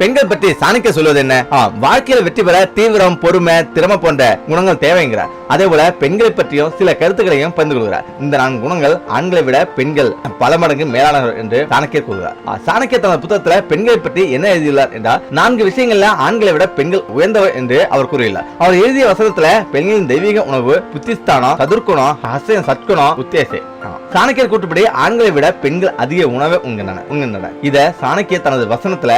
பெண்கள் பற்றி சாணிக்க சொல்வது என்ன? வாழ்க்கையில வாழ்க்கையில் வெற்றி பெற தீவிரம் பொறுமை திறமை போன்ற குணங்கள் தேவைங்கிறார் அதே போல பெண்களை பற்றியும் சில கருத்துக்களையும் பகிர்ந்து கொள்கிறார். இந்த நான்கு குணங்கள் ஆண்களை விட பெண்கள் பல மடங்கு மேலானவர் என்று சாணக்கியர் கூறுகிறார். சாணக்கியர் தனது புத்தகத்துல பெண்களை பற்றி என்ன எழுதியுள்ளார் என்றால் நான்கு விஷயங்கள்ல ஆண்களை விட பெண்கள் உயர்ந்தவர் என்று அவர் கூறியுள்ளார். அவர் எழுதிய வசனத்துல பெண்களின் தெய்வீக உணவு புத்திஸ்தானம் சதுர்குணம் ஹசயம் சத்குணம் உத்தேசை. பார்க்கலாம் சாணக்கியர் கூட்டுப்படி ஆண்களை விட பெண்கள் அதிக உணவை உண்கின்றன உண்கின்றன. இத சாணக்கியர் தனது வசனத்துல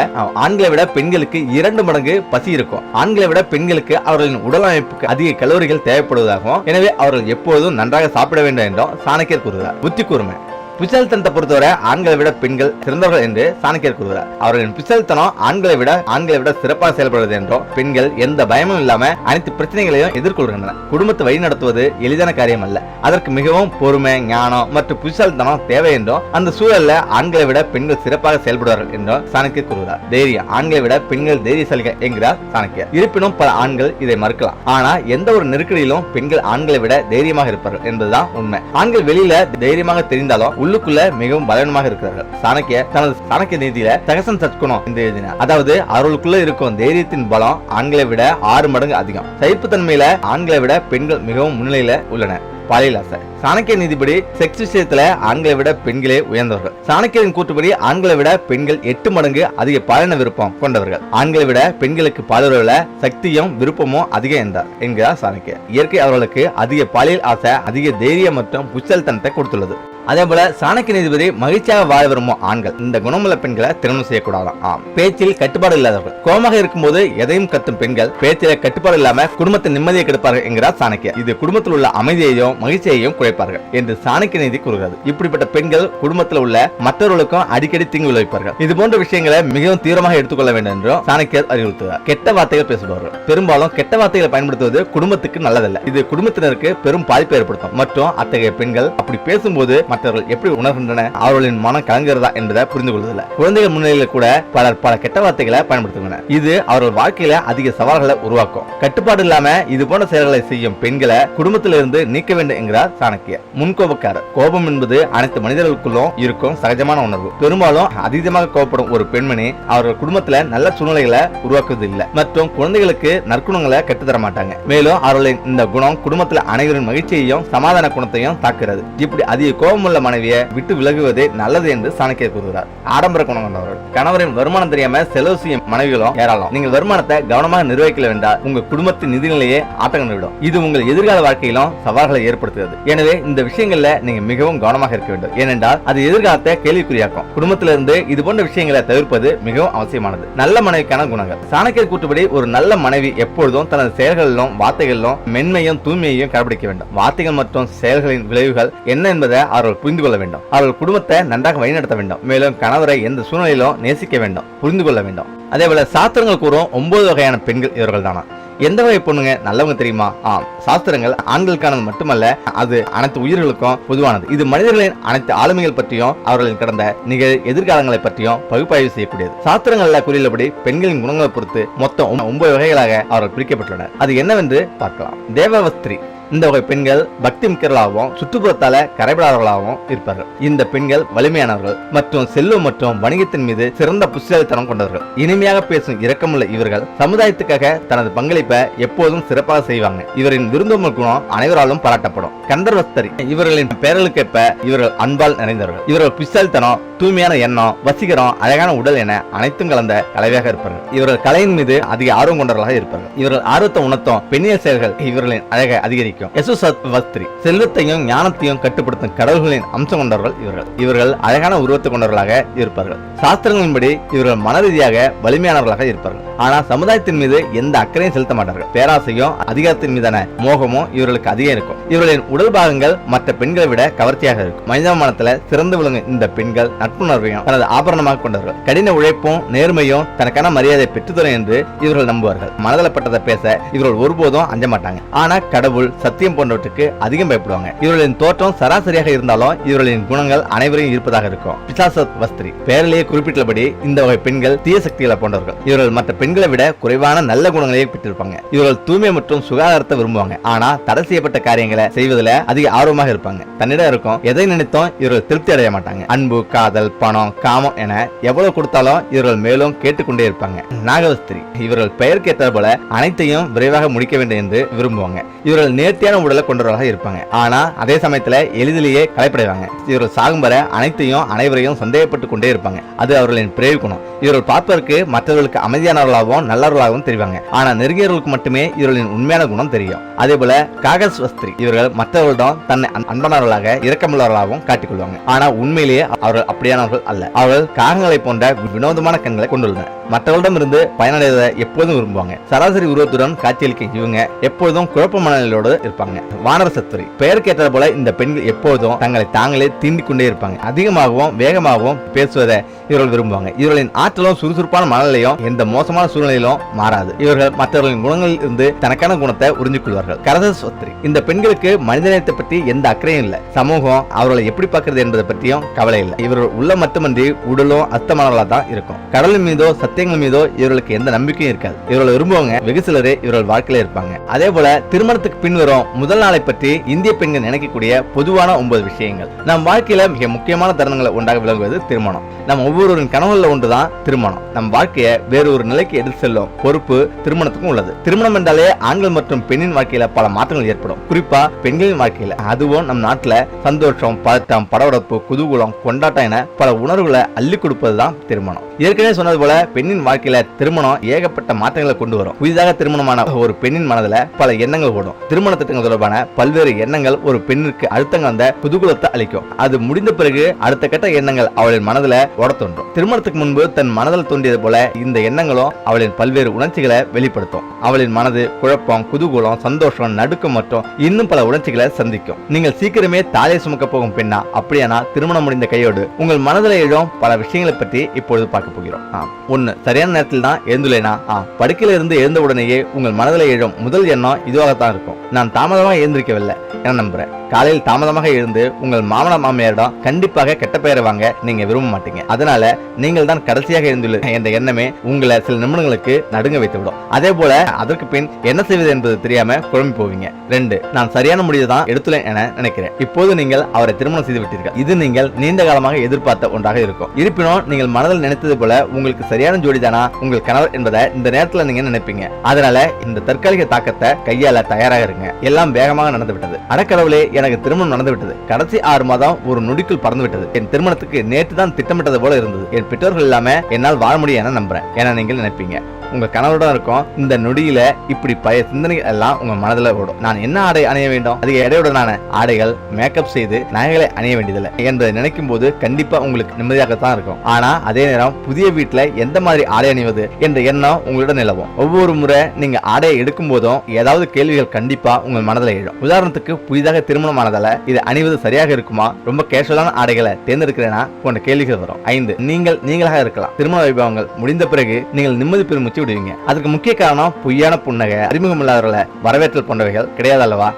ஆண்களை விட பெண்களுக்கு இரண்டு மடங்கு பசி இருக்கும். ஆண்களை விட பெண்களுக்கு அவர்களின் உடல் அமைப்புக்கு அதிக கலோரிகள் தேவைப்படுவதாகவும் எனவே அவர்கள் எப்போதும் நன்றாக சாப்பிட வேண்டும் என்றும் சாணக்கியர் கூறுகிறார். புத்தி கூர்மை. புச்சல்தனத்தை பொறுத்தவரை ஆண்களை விட பெண்கள் சிறந்தவர்கள் என்று சாணக்கியர் கூறுகிறார். அவர்களின் புச்சல்தனம் ஆண்களை விட ஆண்களை விட சிறப்பாக செயல்படுவது என்றும் பெண்கள் எந்த பயமும் இல்லாம அனைத்து பிரச்சனைகளையும் எதிர்கொள்கின்றனர். குடும்பத்தை வழிநடத்துவது எளிதான காரியம் அல்ல அதற்கு மிகவும் பொறுமை ஞானம் மற்றும் புச்சல்தனம் தேவை என்றும் அந்த சூழல்ல ஆண்களை விட பெண்கள் சிறப்பாக செயல்படுவார்கள் என்றும் சாணக்கியர் கூறுகிறார். தைரியம் ஆண்களை விட பெண்கள் தைரியசாலிகள் என்கிறார் சாணக்கியர். இருப்பினும் பல ஆண்கள் இதை மறுக்கலாம். ஆனா எந்த ஒரு நெருக்கடியிலும் பெண்கள் ஆண்களை விட தைரியமாக இருப்பார்கள் என்பதுதான் உண்மை. ஆண்கள் வெளியில தைரியமாக தெரிந்தாலும் உள்ளுக்குள்ள மிகவும் பலவீனமாக இருக்கிறார்கள். சாணக்கிய தனது சாணக்கிய நீதியில தகசன் சத்குணம் என்று எழுதினார். அதாவது அவர்களுக்குள்ள இருக்கும் தைரியத்தின் பலம் ஆண்களை விட ஆறு மடங்கு அதிகம். சகிப்புத்தன்மையில ஆண்களை விட பெண்கள் மிகவும் முன்னிலையில உள்ளனர். பாலியல் ஆசை சாணக்கிய நீதிபடி செக்ஸ் விஷயத்துல ஆண்களை விட பெண்களே உயர்ந்தவர்கள். சாணக்கியரின் கூற்றுப்படி ஆண்களை விட பெண்கள் எட்டு மடங்கு அதிக பாலின விருப்பம் கொண்டவர்கள். ஆண்களை விட பெண்களுக்கு பாலுறவுல சக்தியும் விருப்பமும் அதிகம் என்றார் என்கிறார் சாணக்கியர். இயற்கை அவர்களுக்கு அதிக பாலியல் ஆசை அதிக தைரியம் மற்றும் புச்சல்தனத்தை கொடுத்துள்ளது. அதே போல சாணக்கிய நீதிபதி மகிழ்ச்சியாக வாழ விரும்பும் ஆண்கள் இந்த குணமுள்ள பெண்களை திருமணம் செய்யக்கூடாதாம் ஆம். பேச்சில் கட்டுப்பாடு இல்லாதவர்கள். கோமாக இருக்கும்போது எதையும் கத்தும் பெண்கள் பேச்சில கட்டுப்பாடு இல்லாம குடும்பத்தின் நிம்மதியை கெடுப்பார்கள் என்கிறார் சாணக்கியர். இது குடும்பத்தில் உள்ள அமைதியையும் மகிழ்ச்சியையும் விளைவிப்பார்கள் என்று சாணக்கிய நீதி கூறுகிறது. இப்படிப்பட்ட பெண்கள் குடும்பத்தில் உள்ள மற்றவர்களுக்கும் அடிக்கடி தீங்கு விளைவிப்பார்கள். இது போன்ற விஷயங்களை மிகவும் தீவிரமாக எடுத்துக்கொள்ள வேண்டும் என்றும் சாணக்கியர் அறிவுறுத்துகிறார். கெட்ட வார்த்தைகள் பேசுபவர்கள். பெரும்பாலும் கெட்ட வார்த்தைகளை பயன்படுத்துவது குடும்பத்துக்கு நல்லதல்ல. இது குடும்பத்தினருக்கு பெரும் பாதிப்பை ஏற்படுத்தும். மற்றும் அத்தகைய பெண்கள் அப்படி பேசும்போது மற்றவர்கள் எப்படி உணர்கின்றன அவர்களின் மனம் கலங்குகிறதா என்பதை புரிந்து கொள்வதில்லை. குழந்தைகள் முன்னிலையில் கூட பலர் பல கெட்ட வார்த்தைகளை பயன்படுத்துகின்றனர். இது அவர்கள் வாழ்க்கையில அதிக சவால்களை உருவாக்கும். கட்டுப்பாடு இல்லாம இது போன்ற செயல்களை செய்யும் பெண்களை குடும்பத்திலிருந்து நீக்க வேண்டும் என்கிறார் சாணக்கியர். முன்கோபக்காரர் கோபம் என்பது அனைத்து மனிதர்களுக்குள்ளும் இருக்கும் சகஜமான உணர்வு. பெரும்பாலும் அதீதமாக கோபப்படும் ஒரு பெண்மணி அவர்கள் குடும்பத்துல நல்ல சூழ்நிலைகளை உருவாக்குவது இல்லை மற்றும் குழந்தைகளுக்கு நற்குணங்களை கற்றுத்தர மாட்டாங்க. மேலும் அவர்களின் இந்த குணம் குடும்பத்துல அனைவரின் மகிழ்ச்சியையும் சமாதான குணத்தையும் தாக்குகிறது. இப்படி அதிக உள்ள மனைவியை விட்டு விலகுவதே நல்லது என்று சாணக்கியர் கூறுகிறார். ஆடம்பர குணம் கொண்டவர்கள். கணவரின் வருமானம் தெரியாம செலவு செய்யும் மனைவிகளும் ஏராளம். நீங்கள் வருமானத்தை கவனமாக நிர்வகிக்கல வேண்டால் உங்க குடும்பத்தின் நிதிநிலையை ஆட்டம் விடும் இது உங்கள் எதிர்கால வாழ்க்கையிலும் சவால்களை ஏற்படுத்துகிறது. எனவே இந்த விஷயங்கள்ல நீங்க மிகவும் கவனமாக இருக்க வேண்டும். ஏனென்றால் அது எதிர்காலத்தை கேள்விக்குறியாக்கும். குடும்பத்திலிருந்து இது போன்ற விஷயங்களை தவிர்ப்பது மிகவும் அவசியமானது. நல்ல மனைவிக்கான குணங்கள். சாணக்கியர் கூட்டுப்படி ஒரு நல்ல மனைவி எப்பொழுதும் தனது செயல்களிலும் வார்த்தைகளிலும் மென்மையும் தூய்மையையும் கடைபிடிக்க வேண்டும். வார்த்தைகள் மற்றும் செயல்களின் விளைவுகள் என்ன என்பதை அவர்கள் புரிந்து கொள்ள வேண்டும். அவர்கள் குடும்பத்தை நன்றாக வழிநடத்த வேண்டும். மேலும் கணவரை எந்த சூழ்நிலையிலும் நேசிக்க வேண்டும். புரிந்து கொள்ள வேண்டும். அதே போல சாத்திரங்கள் கூறும் ஒன்பது வகையான பெண்கள் இவர்கள் தானா எந்த வகை பொண்ணுங்க நல்லவங்க தெரியுமா? ஆம் சாஸ்திரங்கள் ஆண்களுக்கானது மட்டுமல்ல அது அனைத்து உயிர்களுக்கும் பொதுவானது. இது மனிதர்களின் அனைத்து ஆளுமைகள் பற்றியும் அவர்களின் கடந்த நிகழ் எதிர்காலங்களை பற்றியும் பகுப்பாய்வு செய்யக்கூடியது. சாஸ்திரங்கள்ல கூறியுள்ளபடி பெண்களின் குணங்களை பொறுத்து மொத்தம் ஒன்பது வகைகளாக அவர்கள் பிரிக்கப்பட்டுள்ளனர். அது என்னவென்று பார்க்கலாம். தேவவஸ்திரி. இந்த வகை பெண்கள் பக்தி மிக்கர்களாகவும் சுற்றுப்புறத்தால கரைபடாதவர்களாகவும் இருப்பார்கள். இந்த பெண்கள் வலிமையானவர்கள் மற்றும் செல்வம் மற்றும் வணிகத்தின் மீது சிறந்த புத்திசாலித்தனம் கொண்டவர்கள். இனிமையாக பேசும் இரக்கமுள்ள இவர்கள் சமுதாயத்துக்காக தனது பங்களிப்பை எப்போதும் சிறப்பாக செய்வாங்க. இவரின் விருந்தோம்பல் குணம் அனைவராலும் பாராட்டப்படும். கந்தர்வஸ்தரி இவர்களின் பெயர்களுக்கேற்ப இவர்கள் அன்பால் நிறைந்தவர்கள். இவர்கள் புத்திசாலித்தனம் தூய்மையான எண்ணம் வசீகரம் அழகான உடல் என அனைத்தும் கலந்த கலவையாக இருப்பார்கள். இவர்கள் கலையின் மீது அதிக ஆர்வம் கொண்டவர்களாக இருப்பார்கள். இவர்கள் ஆர்வத்தை உணர்த்தும் பெண்ணியல் செயல்கள் இவர்களின் அழகை அதிகரிக்கும். யசுசத் வஸ்திரி செல்வத்தையும் ஞானத்தையும் கட்டுப்படுத்தும் கடவுள்களின் அம்சம் கொண்டவர்கள் இவர்கள். இவர்கள் அழகான உருவத்தை கொண்டவர்களாக இருப்பார்கள். சாஸ்திரங்களின்படி இவர்கள் மனரீதியாக வலிமையானவர்களாக இருப்பார்கள். ஆனால் சமுதாயத்தின் மீது எந்த அக்கறையும் செலுத்த மாட்டார்கள். பேராசையும் அதிகாரத்தின் மீதான மோகமும் இவர்களுக்கு அதிகம் இருக்கும். இவர்களின் உடல் பாகங்கள் மற்ற பெண்களை விட கவர்ச்சியாக இருக்கும். மனிதமானத்துல சிறந்து விளங்கும் இந்த பெண்கள் நட்புணர்வையும் தனது ஆபரணமாக கொண்டவர்கள். கடின உழைப்பும் நேர்மையும் தனக்கான மரியாதை பெற்றுத்தரும் என்று இவர்கள் நம்புவார்கள். மனதளப்பட்டதை பேச இவர்கள் ஒருபோதும் அஞ்ச மாட்டாங்க. ஆனா கடவுள் சத்தியம் போன்றவற்றுக்கு அதிகம் பயப்படுவாங்க. இவர்களின் தோற்றம் சராசரியாக இருந்தாலும் இவர்களின் குணங்கள் அனைவரையும் இருப்பதாக இருக்கும். பிசாசத் வஸ்திரி பெயரிலேயே குறிப்பிட்டபடி இந்த வகை பெண்கள் தீய சக்திகளை போன்றவர்கள். இவர்கள் மற்ற பெண்களை விட குறைவான நல்ல குணங்களையே பெற்றிருப்பாங்க. இவர்கள் தூய்மை மற்றும் சுகாதாரத்தை விரும்புவாங்க. ஆனா தடை செய்யப்பட்ட காரியங்களை செய்வதில் அதிக ஆர்வமாக இருப்பாங்க. தன்னிடம் இருக்கும் எதை நினைத்தும் இவர்கள் திருப்தி அடைய மாட்டாங்க. அன்பு காதல் பணம் காமம் என எவ்வளவு கொடுத்தாலும் இவர்கள் மேலும் கேட்டுக்கொண்டே இருப்பாங்க. நாகவஸ்திரி இவர்கள் பெயருக்கு கேட்டது போல அனைத்தையும் விரைவாக முடிக்க வேண்டும் என்று விரும்புவாங்க. இவர்கள் நேர்த்தியான உடலை கொண்டவர்களாக இருப்பாங்க. ஆனா அதே சமயத்துல எளிதிலேயே கலைப்படைவாங்க இவர்கள் சாகும் வர அனைத்தையும் அனைவரையும் சந்தேகப்பட்டு கொண்டே இருப்பாங்க. அது அவர்களின் பிறவி குணம். இவர்கள் பார்ப்பதற்கு மற்றவர்களுக்கு அமைதியானவர்களாகவும் நல்லவர்களாகவும் தெரிவாங்க. ஆனா நெருங்கியவர்களுக்கு மட்டுமே இவர்களின் உண்மையான குணம் தெரியும். அதே போல காகஸ் வஸ்திரி இவர்கள் மற்றவர்களிடம் தன்னை அன்- அன்பானவர்களாக இரக்கமுள்ளவர்களாகவும் காட்டிக்கொள்வாங்க ஆனா உண்மையிலேயே அவர்கள் அப்படியானவர்கள் அல்ல. அவர்கள் காகங்களை போன்ற வினோதமான கண்களை கொண்டுள்ளனர். மற்றவர்களிடம் இருந்து பயனடைவதை எப்போதும் விரும்புவாங்க. சராசரி உருவத்துடன் காட்சியளிக்க இவங்க எப்பொழுதும் குழப்ப மனநிலையோடு இருப்பாங்க. வானரசத்துறை பெயர் கேட்டது போல இந்த பெண்கள் எப்போதும் தங்களை தாங்களே தீண்டிக் கொண்டே இருப்பாங்க. அதிகமாகவும் வேகமாகவும் பேசுவதை இவர்கள் விரும்புவாங்க. இவர்களின் ஆற்றலும் சுறுசுறுப்பான மனநிலையும் எந்த மோசமான சூழ்நிலையிலும் மாறாது. இவர்கள் மற்றவர்களின் குணங்களில் இருந்து தனக்கான குணத்தை உறிஞ்சிக்கொள்வார்கள் கொள்வார்கள். இந்த பெண்களுக்கு மனிதநேயத்தை பற்றி எந்த அக்கறையும் இல்லை. சமூகம் அவர்களை எப்படி பார்க்கிறது என்பதை பற்றியும் கவலை இல்லை. இவர்கள் உள்ள மட்டுமன்றி உடலும் அஸ்தமானவர்களாக தான் இருக்கும். கடல் மீதோ சத்தியங்கள் மீதோ இவர்களுக்கு எந்த நம்பிக்கையும் இருக்காது. இவர்கள் விரும்புவங்க வெகு சிலரே இவர்கள் வாழ்க்கையில இருப்பாங்க. அதே போல திருமணத்துக்கு பின்வரும் முதல் நாளை பற்றி இந்திய பெண்கள் நினைக்கக்கூடிய பொதுவான ஒன்பது விஷயங்கள். நம் வாழ்க்கையில மிக முக்கியமான தருணங்களை ஒன்றாக விளங்குவது திருமணம். நம்ம ஒவ்வொருவரின் கனவுல ஒன்றுதான் திருமணம். நம் வாழ்க்கையை வேறு ஒரு நிலைக்கு எடுத்து செல்லும் பொறுப்பு திருமணத்துக்கும் உள்ளது. திருமணம் என்றாலே ஆண்கள் மற்றும் பெண்ணின் வாழ்க்கையில பல மாற்றங்கள் ஏற்படும். குறிப்பா பெண்களின் வாழ்க்கையில. அதுவும் நம் நாட்டுல சந்தோஷம் பதட்டம் படபடப்பு குதூகலம் கொண்டாட்டம் என பல உணர்வுகளை அள்ளி கொடுப்பதுதான் திருமணம். ஏற்கனவே சொன்னது போல பெண்ணின் வாழ்க்கையில திருமணம் ஏகப்பட்ட மாற்றங்களை கொண்டு வரும். புதிதாக திருமணமான ஒரு பெண்ணின் மனதுல பல எண்ணங்கள் ஓடும். திருமண திட்டங்கள் தொடர்பான பல்வேறு எண்ணங்கள் ஒரு பெண்ணிற்கு அழுத்தங்கள் அந்த புதுகுலத்தை அளிக்கும். அது முடிந்த பிறகு அடுத்த கட்ட எண்ணங்கள் அவளின் மனதுல ஓட தோன்றும் திருமணத்துக்கு முன்பு தன் மனதில் தோன்றியது போல இந்த எண்ணங்களும் அவளின் பல்வேறு உணர்ச்சிகளை வெளிப்படுத்தும். அவளின் மனது குழப்பம் குதூகூலம் சந்தோஷம் நடுக்கம் மற்றும் இன்னும் பல உணர்ச்சிகளை சந்திக்கும். நீங்கள் சீக்கிரமே தாலை சுமக்க போகும் பெண்ணா? அப்படியானா திருமணம் முடிந்த கையோடு உங்கள் மனதில் எழும் பல விஷயங்களை பற்றி இப்பொழுது பார்க்க போகிறோம். ஆ, ஒன்று சரியான நேரத்தில் தான் எழுந்துள்ளேனா? ஆ படுக்கையில இருந்து எழுந்த உடனேயே உங்கள் மனதில் எழும் முதல் எண்ணம் இதுவாகத்தான் இருக்கும். நான் தாமதமாக எழுந்திருக்கவில்லை. என நம்புறேன். காலையில் தாமதமாக எழுந்து உங்கள் மாமனார் மாமியாரிடம் கண்டிப்பாக கெட்ட பெயரை வாங்க நீங்க விரும்ப மாட்டீங்க. அதனால நீங்கள் தான் கடைசியாக எழுந்துள்ள என்ற எண்ணமே உங்களை சில நிமிடங்களுக்கு நடுங்க வைத்துவிடும். அதே போல அதற்கு பின் என்ன செய்வது என்பது தெரியாம குழம்பி போவீங்க. ரெண்டு நான் சரியான முடிவு தான் எடுத்துள்ளேன் என நினைக்கிறேன். இப்போது நீங்கள் அவரை திருமணம் செய்து விட்டீர்கள். இது நீங்கள் நீண்ட காலமாக எதிர்பார்த்த ஒன்றாக இருக்கும். இருப்பினும் நீங்கள் மனதில் நினைத்தது போல உங்களுக்கு சரியான ஜோடிதானா உங்கள் கணவர் என்பதை இந்த நேரத்துல நீங்க நினைப்பீங்க. அதனால இந்த தற்காலிக தாக்கத்தை கையாள தயாராக இருங்க. எல்லாம் வேகமாக நடந்து விட்டது அடக்கடவுளே எனக்கு திருமணம் நடந்து விட்டது கடைசி ஆறு மாதம் ஒரு நொடிக்குள் பறந்து விட்டது என் திருமணத்துக்கு நேற்று தான் திட்டமிட்டது போல இருந்தது. என் பெற்றோர்கள் இல்லாம என்னால் வாழ முடியும் என நம்புறேன். என நீங்கள் நினைப்பீங்க. உங்க கணவருடன் இருக்கும். இந்த நொடியில இப்படி பழைய சிந்தனைகள் எல்லாம் உங்க மனதில் ஓடும். நான் என்ன ஆடை அணிய வேண்டும்? அதிக எடையுடனான ஆடைகள் மேக்கப் செய்து நகைகளை அணிய வேண்டியதில்லை என்பதை நினைக்கும் போது கண்டிப்பா உங்களுக்கு நிம்மதியாகத்தான் இருக்கும். ஆனா அதே நேரம் புதிய வீட்டில் எந்த மாதிரி ஆடை அணிவது என்ற எண்ணம் உங்களிடம் நிலவும். ஒவ்வொரு முறை நீங்க ஆடையை எடுக்கும் போதும் ஏதாவது கேள்விகள் கண்டிப்பா உங்கள் மனதில் எழும். உதாரணத்துக்கு புதிதாக திருமணம் ஆனதால இது அணிவது சரியாக இருக்குமா? ரொம்ப கேஷுவலான ஆடைகளை தேர்ந்தெடுக்கிறேனா? போன்ற கேள்விகள் வரும். ஐந்து நீங்கள் நீங்களாக இருக்கலாம். திருமண வைபவங்கள் முடிந்த பிறகு நீங்கள் நிம்மதி பெருமிச்சு விடுவீங்க அதுக்கு முக்கிய காரணம் பொய்யான புன்னகை அறிமுகம் இல்லாதவர்களை வரவேற்றல் போன்றவைகள் கிடையாது அல்லவா?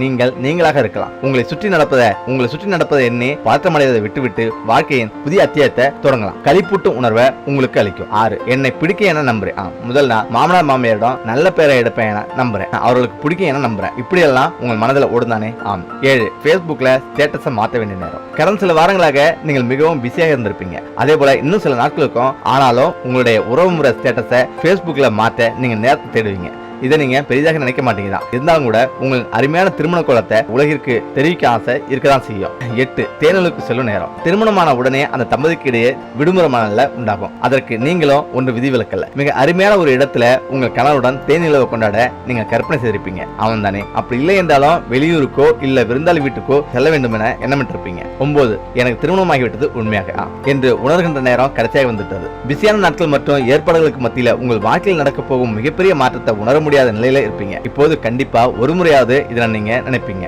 நீங்கள் நீங்களாக இருக்கலாம். உங்களை சுற்றி நடப்பதை உங்களை சுற்றி நடப்பதை எண்ணி பதற்றமடைவதை விட்டுவிட்டு வாழ்க்கையின் புதிய அத்தியாயத்தை தொடங்கலாம். கழிப்பூட்டும் உணர்வை உங்களுக்கு அளிக்கும். ஆறு என்னை பிடிக்க என நம்புறேன். முதல் நான் மாமனார் மாமியாரிடம் நல்ல பேரை எடுப்பேன் என நம்புறேன். அவர்களுக்கு பிடிக்கும் என நம்புறேன். இப்படி எல்லாம் உங்கள் மனதில் ஓடுதானே ஆம். ஏழு ஃபேஸ்புக்ல ஸ்டேட்டஸை மாற்ற வேண்டிய நேரம். கடந்த சில வாரங்களாக நீங்கள் மிகவும் பிஸியாக இருந்திருப்பீங்க. அதே போல இன்னும் சில நாட்களுக்கும் ஆனாலும் உங்களுடைய உறவுமுறை ஸ்டேட்டஸை ஃபேஸ்புக்ல மாற்ற நீங்க நேரத்தை தேடுவீங்க. இதை நீங்க பெரிதாக நினைக்க மாட்டீங்க இருந்தாலும் கூட உங்கள் அருமையான திருமண கோலத்தை உலகிற்கு தெரிவிக்க ஆசை இருக்கதான் செய்யும். எட்டு தேனலுக்கு செல்லும் நேரம். திருமணமான உடனே அந்த தம்பதிக்கு இடையே விடுமுறை மனநிலை உண்டாகும். அதற்கு நீங்களும் ஒன்று விதிவிலக்கல்ல. மிக அருமையான ஒரு இடத்துல உங்கள் கணவருடன் தேனிலவை கொண்டாட நீங்க கற்பனை செய்திருப்பீங்க. அவன் தானே அப்படி இல்லை என்றாலும் வெளியூருக்கோ இல்ல விருந்தாளி வீட்டுக்கோ செல்ல வேண்டும் என எண்ணமிட்டிருப்பீங்க. ஒன்பது எனக்கு திருமணமாகிவிட்டது உண்மையாக. என்று உணர்கின்ற நேரம் கடைசியாக வந்துட்டது பிஸியான நாட்கள் மற்றும் ஏற்பாடுகளுக்கு மத்தியில் உங்கள் வாழ்க்கையில் நடக்க போகும் மிகப்பெரிய மாற்றத்தை உணர முடியாத நிலையில இருப்பீங்க. இப்போது கண்டிப்பா ஒரு முறையாவது இதை நீங்க நினைப்பீங்க.